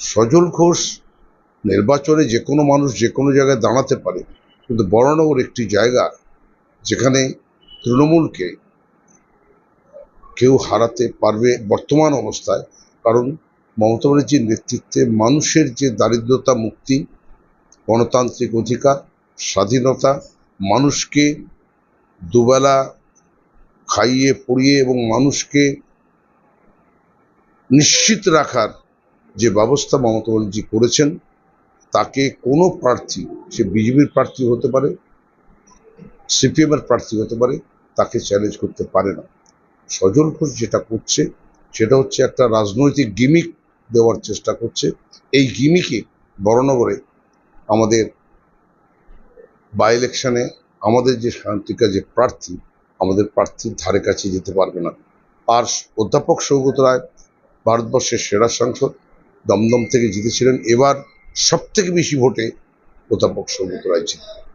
সজল ঘোষ নির্বাচনে যে কোনো মানুষ যে কোনো জায়গায় দাঁড়াতে পারে, কিন্তু বরানগর একটি জায়গা যেখানে তৃণমূলকে কেউ হারাতে পারবে বর্তমান অবস্থায়, কারণ মমতা ব্যানার্জির নেতৃত্বে মানুষের যে দারিদ্রতা মুক্তি, গণতান্ত্রিক অধিকার, স্বাধীনতা, মানুষকে দুবেলা খাইয়ে, পড়িয়ে এবং মানুষকে নিশ্চিত রাখার যে ব্যবস্থা মমতা ব্যানার্জি করেছেন, তাকে কোনো প্রার্থী, সে বিজেপির প্রার্থী হতে পারে, সিপিএমের প্রার্থী হতে পারে, তাকে চ্যালেঞ্জ করতে পারে না। সজল ঘোষ যেটা করছে, সেটা হচ্ছে একটা রাজনৈতিক গিমিক দেওয়ার চেষ্টা করছে। এই গিমিকে বড়নগরে আমাদের বাই ইলেকশনে আমাদের যে শান্তিকা যে প্রার্থী, আমাদের প্রার্থীর ধারে কাছে যেতে পারবে না। আর অধ্যাপক সৌগত রায়, ভারতবর্ষের সেরা সাংসদ দমদম থেকে জিতেছিলেন। এবার সব থেকে বেশি ভোটে অধ্যাপক সৌগত রায় জিতবেন